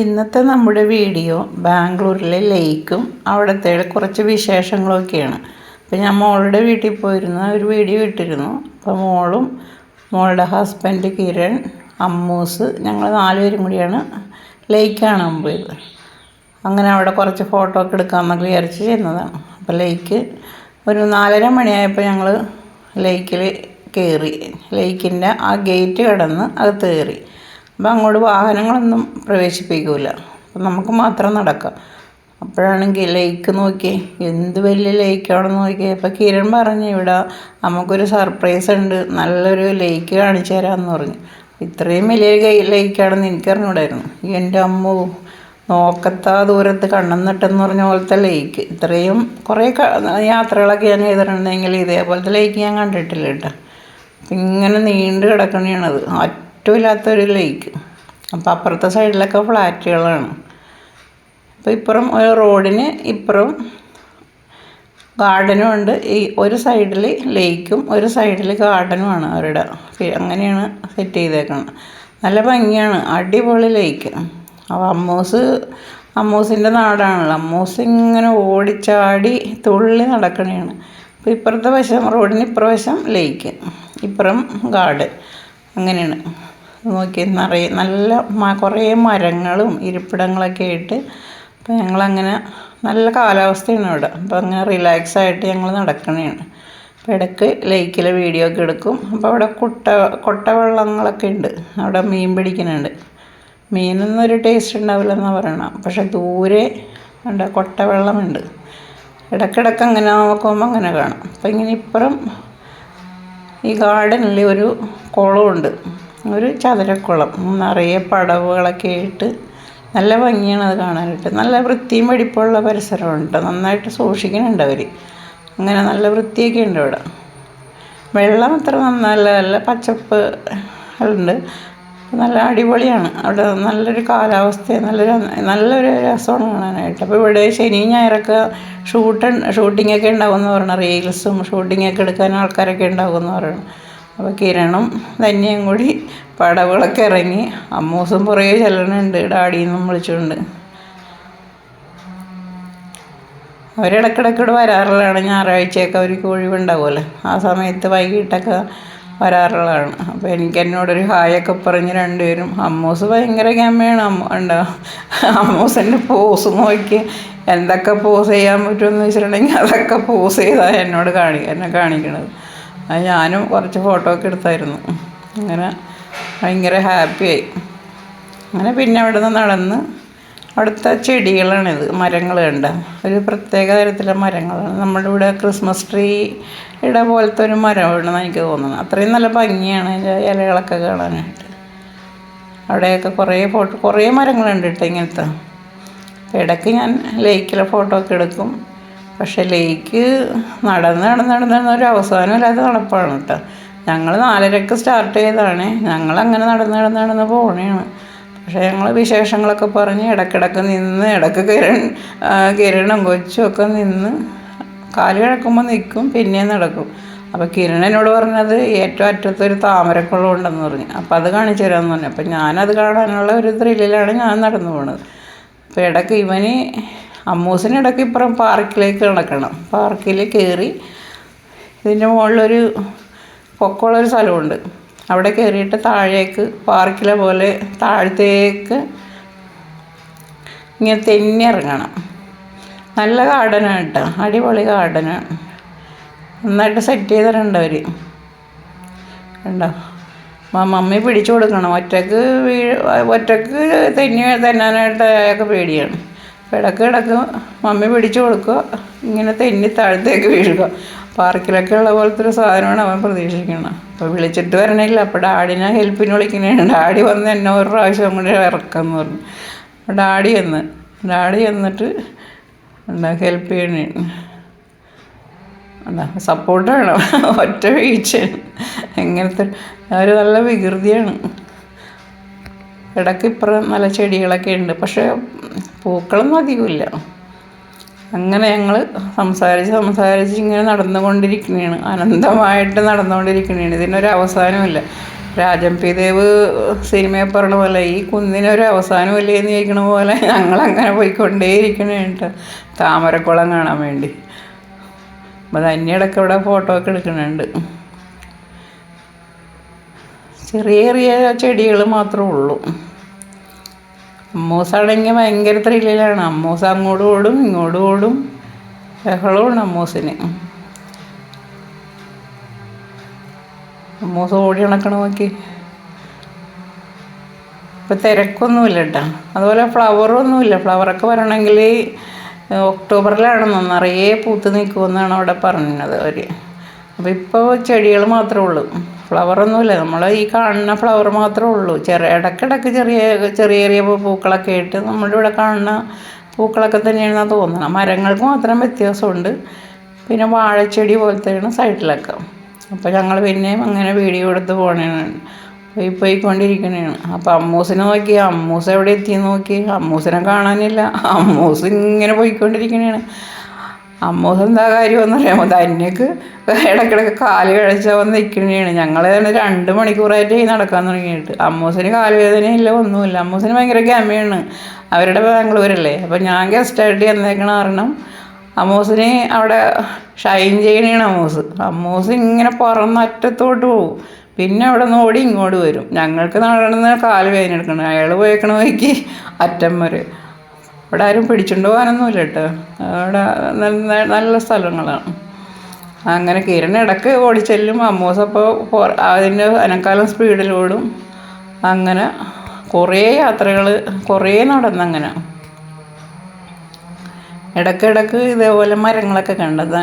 ഇന്നത്തെ നമ്മുടെ വീഡിയോ ബാംഗ്ലൂരിലെ ലേക്കും അവിടുത്തെ കുറച്ച് വിശേഷങ്ങളൊക്കെയാണ്. അപ്പോൾ ഞാൻ മോളുടെ വീട്ടിൽ പോയിരുന്ന ഒരു വീഡിയോ ഇട്ടിരുന്നു. അപ്പോൾ മോളും മോളുടെ ഹസ്ബൻഡ് കിരൺ അമ്മൂസ് ഞങ്ങൾ നാലുപേരും കൂടിയാണ് ലേക്ക് കാണാൻ പോയത്. അങ്ങനെ അവിടെ കുറച്ച് ഫോട്ടോ ഒക്കെ എടുക്കാമെന്നൊക്കെ വിചാരിച്ച് ചെയ്യുന്നതാണ് അപ്പോൾ ലേക്ക് ഒരു നാലര മണിയായപ്പോൾ ഞങ്ങൾ ലേക്കിൽ കയറി ലേക്കിന്റെ ആ ഗേറ്റ് കടന്ന് അകത്ത് കയറി അപ്പം അങ്ങോട്ട് വാഹനങ്ങളൊന്നും പ്രവേശിപ്പിക്കില്ല അപ്പം നമുക്ക് മാത്രം നടക്കാം. അപ്പോഴാണെങ്കിൽ ലേക്ക് നോക്കി എന്ത് വലിയ ലേക്കാണെന്ന് നോക്കി അപ്പോൾ കിരൺ പറഞ്ഞു ഇവിടെ നമുക്കൊരു സർപ്രൈസ് ഉണ്ട്. നല്ലൊരു ലേക്ക് കാണിച്ചു തരാമെന്ന് പറഞ്ഞു. ഇത്രയും വലിയ ലേക്കാണെന്ന് എനിക്കറിഞ്ഞൂടായിരുന്നു. എന്റെ അമ്മ നോക്കത്താ ദൂരത്ത് കണ്ണന്നിട്ടെന്ന് പറഞ്ഞ പോലത്തെ ലേക്ക്. ഇത്രയും കുറേ യാത്രകളൊക്കെ ഞാൻ ചെയ്തിട്ടുണ്ടെങ്കിൽ ഇതേപോലത്തെ ലേക്ക് ഞാൻ കണ്ടിട്ടില്ല കേട്ടോ. ഇങ്ങനെ നീണ്ടു കിടക്കണതാണത് അറ്റമില്ലാത്തൊരു ലേക്ക് അപ്പോൾ അപ്പുറത്തെ സൈഡിലൊക്കെ ഫ്ലാറ്റുകളാണ് അപ്പോൾ ഇപ്പുറം ഒരു റോഡിന് ഇപ്പുറം ഗാർഡനും ഉണ്ട്. ഈ ഒരു സൈഡിൽ ലേക്കും ഒരു സൈഡിൽ ഗാർഡനുമാണ് അവരുടെ. അങ്ങനെയാണ് സെറ്റ് ചെയ്തേക്കുന്നത് നല്ല ഭംഗിയാണ്. അടിപൊളി ലേക്ക് അപ്പോൾ അമ്മൂസ് അമ്മൂസിന്റെ നാടാണല്ലോ. അമ്മൂസ് ഇങ്ങനെ ഓടിച്ചാടി തുള്ളി നടക്കണതാണ് അപ്പോൾ ഇപ്പുറത്തെ വശം റോഡിന് ഇപ്പുറവശം ലേക്ക് ഇപ്പുറം ഗാർഡൻ അങ്ങനെയാണ്. നോക്കി നിറയെ നല്ല കുറേ മരങ്ങളും ഇരിപ്പിടങ്ങളൊക്കെ ആയിട്ട് അപ്പോൾ ഞങ്ങളങ്ങനെ നല്ല കാലാവസ്ഥയാണ് ഇവിടെ. അപ്പോൾ അങ്ങനെ റിലാക്സ് ആയിട്ട് ഞങ്ങൾ നടക്കണതാണ് അപ്പോൾ ഇടയ്ക്ക് ലേക്കിലെ വീഡിയോ ഒക്കെ എടുക്കും. അപ്പോൾ അവിടെ കുട്ട കൊട്ടവെള്ളങ്ങളൊക്കെ ഉണ്ട്. അവിടെ മീൻ പിടിക്കുന്നുണ്ട് മീനൊന്നും ഒരു ടേസ്റ്റ് ഉണ്ടാവില്ല എന്നാണ് പറയണം പക്ഷെ ദൂരെ ഉണ്ട് കൊട്ടവെള്ളമുണ്ട്. ഇടയ്ക്കിടയ്ക്ക് അങ്ങനെ നോക്കുമ്പോൾ അങ്ങനെ കാണാം. അപ്പം ഇങ്ങനെ ഇപ്പുറം ഈ ഗാർഡനിൽ ഒരു കുളമുണ്ട് ഒരു ചതുരക്കുളം. നിറയെ പടവുകളൊക്കെ ആയിട്ട് നല്ല ഭംഗിയാണ് അത് കാണാനായിട്ട്. നല്ല വൃത്തിയും വെടിപ്പുള്ള പരിസരമുണ്ട്. നന്നായിട്ട് സൂക്ഷിക്കുന്നുണ്ട് അവർ അങ്ങനെ നല്ല വൃത്തിയൊക്കെ ഉണ്ട് ഇവിടെ. വെള്ളം അത്ര നന്നല്ല നല്ല പച്ചപ്പ് ഉണ്ട്. നല്ല അടിപൊളിയാണ്. അവിടെ നല്ലൊരു കാലാവസ്ഥ നല്ലൊരു നല്ലൊരു രസമാണ് കാണാനായിട്ട്. അപ്പോൾ ഇവിടെ ശനി ഞായറൊക്കെ ഷൂട്ട് ഷൂട്ടിങ്ങൊക്കെ ഉണ്ടാകുമെന്ന് പറയണം റീൽസും ഷൂട്ടിങ്ങൊക്കെ എടുക്കാൻ ആൾക്കാരൊക്കെ ഉണ്ടാകുമെന്ന് പറയണം. അപ്പോൾ കിരണും ധന്യയും കൂടി പടവുകളൊക്കെ ഇറങ്ങി. അമ്മൂസും പുറകെ ചെല്ലണുണ്ട്. ഡാഡിന്നും വിളിച്ചുകൊണ്ട് അവരിടക്കിടയ്ക്ക് ഇവിടെ വരാറുള്ളതാണ്. ഞായറാഴ്ചയൊക്കെ അവർക്ക് ഒഴിവുണ്ടാവുമല്ലോ. ആ സമയത്ത് വൈകിട്ടൊക്കെ വരാറുള്ളതാണ്. അപ്പോൾ എനിക്ക് എന്നോടൊരു ഹായൊക്കെ പറഞ്ഞ് രണ്ടുപേരും അമ്മൂസ് ഭയങ്കര ക്യാമയാണ് അമ്മ ഉണ്ടോ അമ്മൂസിന്റെ പോസ് നോക്കി. എന്തൊക്കെ പോസ് ചെയ്യാൻ പറ്റുമെന്ന് വെച്ചിട്ടുണ്ടെങ്കിൽ അതൊക്കെ പോസ് ചെയ്താൽ എന്നോട് കാണി എന്നെ കാണിക്കണത്. അത് ഞാനും കുറച്ച് ഫോട്ടോ ഒക്കെ എടുത്തായിരുന്നു. അങ്ങനെ ഭയങ്കര ഹാപ്പിയായി അങ്ങനെ പിന്നെ അവിടെ നിന്ന് നടന്ന് അവിടുത്തെ ചെടികളാണിത് മരങ്ങൾ കണ്ട. ഒരു പ്രത്യേക തരത്തിലെ മരങ്ങളാണ്. നമ്മുടെ ഇവിടെ ക്രിസ്മസ് ട്രീയുടെ പോലത്തെ ഒരു മരമാണെന്ന് എനിക്ക് തോന്നുന്നത്. അത്രയും നല്ല ഭംഗിയാണ് അതിന്റെ ഇലകളൊക്കെ കാണാനായിട്ട്. അവിടെയൊക്കെ കുറേ ഫോട്ടോ കുറേ മരങ്ങളുണ്ട് കേട്ടോ ഇങ്ങനത്തെ. ഇടയ്ക്ക് ഞാൻ ലേക്കിലെ ഫോട്ടോ ഒക്കെ എടുക്കും. പക്ഷേ ലേക്ക് നടന്ന് നടന്ന് നടന്ന് നടന്ന് ഒരു അവസാനമില്ലാത്ത നടപ്പാണ് കേട്ടോ. ഞങ്ങൾ നാലരക്ക് സ്റ്റാർട്ട് ചെയ്തതാണ്. ഞങ്ങൾ അങ്ങനെ നടന്ന് നടന്ന് നടന്ന് പോകണതാണ് പക്ഷേ ഞങ്ങൾ വിശേഷങ്ങളൊക്കെ പറഞ്ഞ് ഇടക്കിടക്ക് നിന്ന് ഇടയ്ക്ക് കിരൺ കിരണും കൊച്ചും ഒക്കെ നിന്ന് കാൽ കിഴക്കുമ്പോൾ നിൽക്കും പിന്നെ നടക്കും. അപ്പോൾ കിരൺ എന്നോട് പറഞ്ഞത് ഏറ്റവും അറ്റത്തൊരു താമരക്കുളം ഉണ്ടെന്ന് പറഞ്ഞു. അപ്പോൾ അത് കാണിച്ചു തരാമെന്ന് പറഞ്ഞു. അപ്പോൾ ഞാനത് കാണാനുള്ള ഒരു ത്രില്ലിലാണ് ഞാൻ നടന്നു പോണത്. അപ്പോൾ ഇടയ്ക്ക് ഇവന് അമ്മൂസിന് ഇടയ്ക്ക് ഇപ്പുറം പാർക്കിലേക്ക് നടക്കണം. പാർക്കിൽ കയറി ഇതിന്റെ മുകളിലൊരു പൊക്കമുള്ളൊരു സ്ഥലമുണ്ട്. അവിടെ കയറിയിട്ട് താഴേക്ക് പാർക്കിലെ പോലെ താഴത്തേക്ക് ഇങ്ങനെ തെന്നി ഇറങ്ങണം നല്ല ഗാർഡനാണ് കേട്ടോ. അടിപൊളി ഗാർഡനാണ് നന്നായിട്ട് സെറ്റ് ചെയ്തിട്ടുണ്ട് അവർ കണ്ടോ? മമ്മി പിടിച്ചു കൊടുക്കണം. ഒറ്റയ്ക്ക് വീഴ് ഒറ്റയ്ക്ക് തെന്നി തന്നാനായിട്ട് അയാൾക്ക് പേടിയാണ്. ഇടയ്ക്ക് ഇടയ്ക്ക് മമ്മി പിടിച്ചു കൊടുക്കുക. ഇങ്ങനെ തെന്നി താഴത്തേക്ക് വീഴുക. പാർക്കിലൊക്കെ ഉള്ള പോലത്തെ ഒരു സാധനമാണ് അവൻ പ്രതീക്ഷിക്കുന്നത്. അപ്പോൾ വിളിച്ചിട്ട് വരണില്ല. അപ്പോൾ ഡാഡിനെ ഹെൽപ്പിന് വിളിക്കുന്നതാണ് ഡാഡി വന്ന് എന്നെ ഒരു പ്രാവശ്യം കൂടി ഇറക്കാമെന്ന് പറഞ്ഞു. ഡാഡി എന്ന് ഡാഡി എന്നിട്ട് എന്താ ഹെൽപ്പ് ചെയ്യണേ? എന്താ സപ്പോർട്ട് വേണം ഒറ്റ വീഴ്ചയാണ്. എങ്ങനത്തെ ഒരു നല്ല വികൃതിയാണ്. ഇടയ്ക്ക് ഇപ്പുറം നല്ല ചെടികളൊക്കെ ഉണ്ട്. പക്ഷേ പൂക്കളൊന്നും അധികമില്ല. അങ്ങനെ ഞങ്ങൾ സംസാരിച്ച് സംസാരിച്ച് ഇങ്ങനെ നടന്നുകൊണ്ടിരിക്കുന്നതാണ് അനന്തമായിട്ട് നടന്നുകൊണ്ടിരിക്കുന്നതാണ് ഇതിനൊരു അവസാനമില്ല. രാജംപി ദേവ് സിനിമയെ പറഞ്ഞ പോലെ ഈ കുന്നിനൊരു അവസാനമില്ലേ എന്ന് ചോദിക്കണ പോലെ പോയിക്കൊണ്ടേയിരിക്കണേ കേട്ടോ താമരക്കുളം കാണാൻ വേണ്ടി. അപ്പോൾ ധന്യടക്കം ഇവിടെ ഫോട്ടോ ഒക്കെ എടുക്കുന്നുണ്ട് ചെറിയ ചെറിയ ചെടികൾ മാത്രമേ ഉള്ളൂ. അമ്മൂസാണെങ്കിൽ ഭയങ്കര ത്രില്ലിലാണ്. അമ്മൂസ് അങ്ങോട്ടും ഓടും ഇങ്ങോട്ടും ഓടും. ബഹളമാണ് അമ്മൂസിന്. അമ്മൂസ് ഓടി നടക്കണ നോക്കി. ഇപ്പം തിരക്കൊന്നുമില്ല കേട്ടോ. അതുപോലെ ഫ്ലവറൊന്നുമില്ല ഫ്ലവറൊക്കെ വരണമെങ്കിൽ ഒക്ടോബറിലാണ്. നിറയെ പൂത്ത് നിൽക്കുമെന്നാണ് അവിടെ പറഞ്ഞത് അവർ അപ്പോൾ ഇപ്പോൾ ചെടികൾ മാത്രമേ ഉള്ളൂ. ഫ്ലവറൊന്നുമില്ല നമ്മൾ ഈ കാണുന്ന ഫ്ലവർ മാത്രമേ ഉള്ളൂ. ചെറിയ ഇടയ്ക്കിടയ്ക്ക് ചെറിയ ചെറിയ ചെറിയ പൂക്കളൊക്കെ ആയിട്ട് നമ്മുടെ ഇവിടെ കാണുന്ന പൂക്കളൊക്കെ തന്നെയാണ് തോന്നുന്നത് മരങ്ങൾക്ക് മാത്രം വ്യത്യാസമുണ്ട്. പിന്നെ വാഴച്ചെടി പോലത്തെയാണ് സൈഡിലൊക്കെ. അപ്പോൾ ഞങ്ങൾ പിന്നെയും അങ്ങനെ വീഡിയോ എടുത്ത് പോകണേണ് പോയി പോയിക്കൊണ്ടിരിക്കണേണ്. അപ്പോൾ അമ്മൂസിനെ നോക്കി. അമ്മൂസ് എവിടെ എത്തിയെന്ന് നോക്കി. അമ്മൂസിനെ കാണാനില്ല. അമ്മൂസ് ഇങ്ങനെ പോയിക്കൊണ്ടിരിക്കണേണ്. അമ്മൂസ് എന്താ കാര്യമെന്ന് അറിയാമോ ധന്യക്ക് ഇടയ്ക്കിടയ്ക്ക് കാൽ കഴിച്ച വന്ന് നിൽക്കണേണ് ഞങ്ങൾ രണ്ട് മണിക്കൂറായിട്ട് ഈ നടക്കാൻ തുടങ്ങിയിട്ട്. അമ്മൂസിന് കാലുവേദനയില്ല ഒന്നുമില്ല. അമ്മൂസിന് ഭയങ്കര ഗമയാണ്. അവരുടെ ബാംഗ്ലൂരല്ലേ? അപ്പം ഞാൻ ഗസ്റ്റായിട്ട് ചെന്നേക്കണ കാരണം അമ്മൂസിന് അവിടെ ഷൈൻ ചെയ്യണേണ് അമ്മൂസ്. അമ്മൂസ് ഇങ്ങനെ പുറന്നറ്റത്തോട്ട് പോകും പിന്നെ അവിടെ നിന്ന് ഓടി ഇങ്ങോട്ട് വരും. ഞങ്ങൾക്ക് നടന്ന് കാൽ വേദന എടുക്കണം അയാൾ പോയേക്കണ വഴിക്ക് അറ്റം വരെ. ഇവിടെ ആരും പിടിച്ചുകൊണ്ട് പോകാനൊന്നുമില്ല കേട്ടോ. അവിടെ നല്ല സ്ഥലങ്ങളാണ്. അങ്ങനെ കിരൺ ഇടയ്ക്ക് ഓടിച്ചെല്ലും. അമ്മൂസ് അപ്പോൾ അതിന്റെ അനക്കാലം സ്പീഡിലോടും അങ്ങനെ കുറേ യാത്രകൾ കുറേ നടന്നങ്ങനെ. ഇടയ്ക്കിടയ്ക്ക് ഇതേപോലെ മരങ്ങളൊക്കെ കണ്ടത്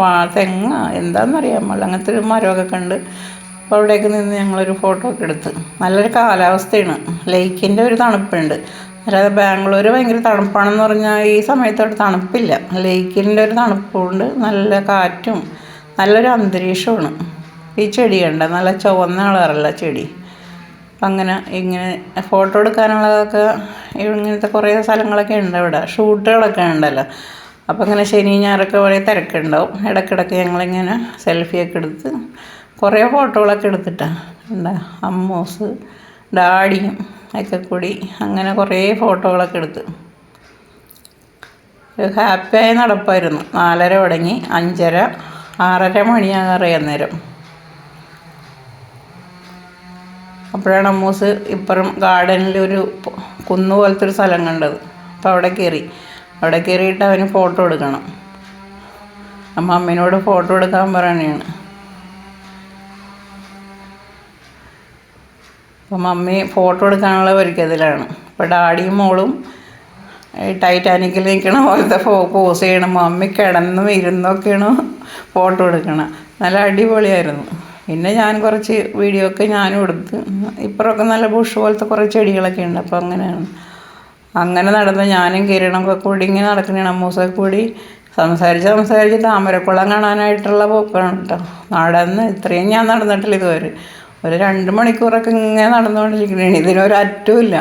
വാ തെങ്ങ എന്താണെന്നറിയാൻ പാടില്ല അങ്ങനത്തെ ഒരു മരമൊക്കെ കണ്ട് അപ്പോൾ അവിടേക്ക് നിന്ന് ഞങ്ങളൊരു ഫോട്ടോ ഒക്കെ എടുത്ത്. നല്ലൊരു കാലാവസ്ഥയാണ്. ലേക്കിന്റെ ഒരു തണുപ്പുണ്ട്. അല്ലാതെ ബാംഗ്ലൂർ ഭയങ്കര തണുപ്പാണെന്ന് പറഞ്ഞാൽ ഈ സമയത്തോട്ട് തണുപ്പില്ല. ലേക്കിന്റെ ഒരു തണുപ്പുണ്ട് നല്ല കാറ്റും നല്ലൊരു അന്തരീക്ഷമാണ്. ഈ ചെടി കണ്ട? നല്ല ചുവന്ന കളറല്ല ചെടി. അപ്പം അങ്ങനെ ഇങ്ങനെ ഫോട്ടോ എടുക്കാനുള്ളതൊക്കെ ഇങ്ങനത്തെ കുറേ സ്ഥലങ്ങളൊക്കെ ഉണ്ട് ഇവിടെ. ഷൂട്ടുകളൊക്കെ ഉണ്ടല്ലോ. അപ്പോൾ ഇങ്ങനെ ശനി ഞായറൊക്കെ കുറേ തിരക്കുണ്ടാവും. ഇടയ്ക്കിടയ്ക്ക് ഞങ്ങളിങ്ങനെ സെൽഫിയൊക്കെ എടുത്ത് കുറേ ഫോട്ടോകളൊക്കെ എടുത്തിട്ടാണ് എന്താ അമ്മൂസ് ഡാഡിയും ഒക്കെ കൂടി അങ്ങനെ കുറേ ഫോട്ടോകളൊക്കെ എടുത്ത്. ഹാപ്പിയായ നടപ്പായിരുന്നു. നാലര തുടങ്ങി അഞ്ചര ആറര മണിയാകാറായി അന്നേരം. അപ്പോഴാണ് അമ്മൂസ് ഇപ്പുറം ഗാർഡനിൽ ഒരു കുന്ന് പോലത്തെ ഒരു സ്ഥലം കണ്ടത്. അപ്പോൾ അവിടെ കയറി. അവിടെ കയറിയിട്ട് അവന് ഫോട്ടോ എടുക്കണം. അമ്മ അമ്മേനോട് ഫോട്ടോ എടുക്കാൻ പറയണതാണ് അപ്പം മമ്മി ഫോട്ടോ എടുക്കാനുള്ള ഒരുക്കത്തിലാണ് അപ്പോൾ ഡാഡിയും മോളും ടൈറ്റാനിക്കിൽ നിൽക്കണ പോലത്തെ ഫോ പോസ് ചെയ്യണം. മമ്മി കിടന്നും ഇരുന്നൊക്കെയാണ് ഫോട്ടോ എടുക്കണം. നല്ല അടിപൊളിയായിരുന്നു. പിന്നെ ഞാൻ കുറച്ച് വീഡിയോ ഒക്കെ ഞാനും എടുത്ത്. ഇപ്പുറമൊക്കെ നല്ല ബുഷ് പോലത്തെ കുറേ ചെടികളൊക്കെ ഉണ്ട്. അപ്പോൾ അങ്ങനെയാണ്. അങ്ങനെ നടന്ന് ഞാനും കിരണമൊക്കെ കൂടി ഇങ്ങനെ നടക്കണേ അമ്മൂസൊക്കെ കൂടി സംസാരിച്ച് സംസാരിച്ച് താമരക്കുളം കാണാനായിട്ടുള്ള പോക്കാണ് കേട്ടോ നടന്ന് ഇത്രയും ഞാൻ നടന്നിട്ടില്ല ഇതുവരെ. ഒരു രണ്ട് മണിക്കൂറൊക്കെ ഇങ്ങനെ നടന്നുകൊണ്ടിരിക്കണേ ഇതിനൊരു അറ്റവും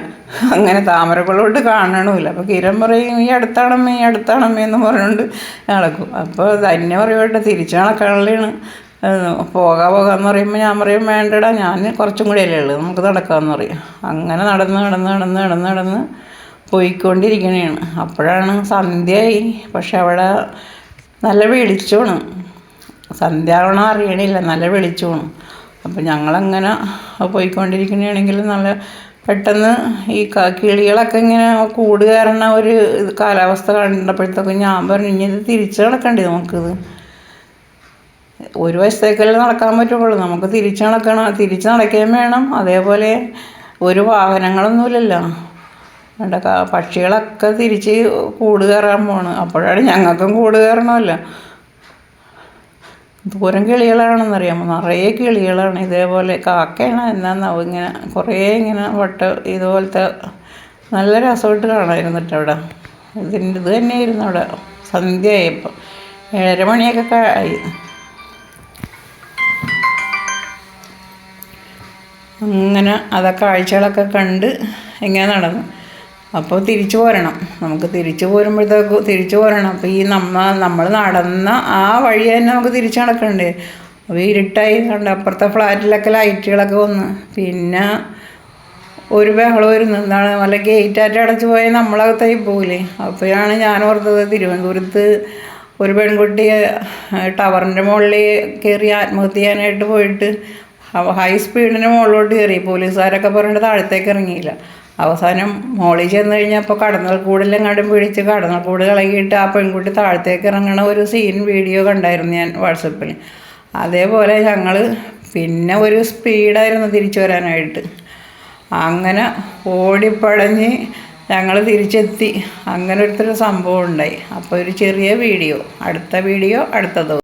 അങ്ങനെ താമരക്കുളോട്ട് കാണണമില്ല അപ്പോൾ കിരൺ പറയും ഈ അടുത്താണമ്മ ഈ അടുത്താണമ്മ എന്ന് പറഞ്ഞുകൊണ്ട് നടക്കും. അപ്പോൾ തന്നെ പറയുമായിട്ട് തിരിച്ചു നടക്കാനുള്ളതാണ്. പോകാ പോകാമെന്ന് പറയുമ്പോൾ ഞാൻ പറയും വേണ്ടടാ ഞാൻ കുറച്ചും കൂടി അല്ലേ ഉള്ളൂ. നമുക്ക് നടക്കാമെന്ന് പറയും. അങ്ങനെ നടന്ന് നടന്ന് നടന്ന് നടന്ന് നടന്ന് പോയിക്കൊണ്ടിരിക്കണേണ്. അപ്പോഴാണ് സന്ധ്യയായി. പക്ഷെ അവിടെ നല്ല വെളിച്ചമാണ്. സന്ധ്യ ആവണം അറിയണില്ല. നല്ല വെളിച്ചമാണ്. അപ്പം ഞങ്ങളങ്ങനെ പോയിക്കൊണ്ടിരിക്കുകയാണെങ്കിൽ നല്ല പെട്ടെന്ന് ഈ കിളികളൊക്കെ ഇങ്ങനെ കൂട് കയറണ ഒരു കാലാവസ്ഥ കണ്ടപ്പോഴത്തേക്കും ഞാൻ പറഞ്ഞു ഇനി ഇത് തിരിച്ചു നടക്കണ്ടേ നമുക്കിത് ഒരു വശത്തേക്കല്ലേ നടക്കാൻ പറ്റുള്ളൂ. നമുക്ക് തിരിച്ചു നടക്കണം തിരിച്ചു നടക്കുകയും വേണം. അതേപോലെ ഒരു വാഹനങ്ങളൊന്നുമില്ലല്ലോ. വേണ്ട പക്ഷികളൊക്കെ തിരിച്ച് കൂട് കയറാൻ പോണ്. അപ്പോഴാണ് ഞങ്ങൾക്കും കൂട് കയറണമല്ലോ ദൂരം കിളികളാണെന്നറിയാമോ നിറയെ കിളികളാണ്. ഇതേപോലെ കാക്കയാണ് എന്നാന്നാവും ഇങ്ങനെ കുറേ ഇങ്ങനെ വട്ട ഇതുപോലത്തെ നല്ല രസമായിട്ട് കാണാമായിരുന്നിട്ട് അവിടെ. ഇതിന്റെ ഇത് തന്നെയായിരുന്നു അവിടെ. സന്ധ്യയായപ്പോൾ ഏഴര മണിയൊക്കെ ആയി. അങ്ങനെ അതൊക്കെ കാഴ്ചകളൊക്കെ കണ്ട് ഇങ്ങനെ നടന്നു. അപ്പോൾ തിരിച്ചു പോരണം. നമുക്ക് തിരിച്ചു പോരുമ്പോഴത്തേക്ക് തിരിച്ചു പോരണം. അപ്പോൾ ഈ നമ്മ നമ്മൾ നടന്ന ആ വഴി തന്നെ നമുക്ക് തിരിച്ചു നടക്കണ്ടേ. അപ്പോൾ ഇരുട്ടായി കണ്ട് അപ്പുറത്തെ ഫ്ലാറ്റിലൊക്കെ ലൈറ്റുകളൊക്കെ വന്ന്. പിന്നെ ഒരു ബഹളം വരുന്നു. എന്താണ്? വല്ല ഗേറ്റായിട്ട് അടച്ചു പോയാൽ നമ്മളകത്തായി പോകില്ലേ അപ്പോഴാണ് ഞാൻ ഓർത്തത് തിരുവനന്തപുരത്ത് ഒരു പെൺകുട്ടി ടവറിന്റെ മുകളിൽ കയറി ആത്മഹത്യ ചെയ്യാനായിട്ട് പോയിട്ട് ഹൈ സ്പീഡിന് മുകളിലോട്ട് കയറി. പോലീസുകാരൊക്കെ പറഞ്ഞിട്ട് താഴത്തേക്ക് ഇറങ്ങിയില്ല. അവസാനം മോളിൽ ചെന്ന് കഴിഞ്ഞപ്പോൾ കടന്നൽ കൂടിലെങ്ങാണ്ടും പിടിച്ച് കടന്നൽ കൂട് കളകിയിട്ട് ആ പെൺകുട്ടി താഴത്തേക്ക് ഇറങ്ങണ ഒരു സീൻ വീഡിയോ കണ്ടായിരുന്നു ഞാൻ വാട്സപ്പിൽ അതേപോലെ ഞങ്ങൾ പിന്നെ ഒരു സ്പീഡായിരുന്നു തിരിച്ചു വരാനായിട്ട്. അങ്ങനെ ഓടിപ്പടഞ്ഞ് ഞങ്ങൾ തിരിച്ചെത്തി. അങ്ങനെ ഒരുത്തൊരു സംഭവം ഉണ്ടായി. അപ്പോൾ ഒരു ചെറിയ വീഡിയോ അടുത്ത വീഡിയോ അടുത്ത ദിവസം.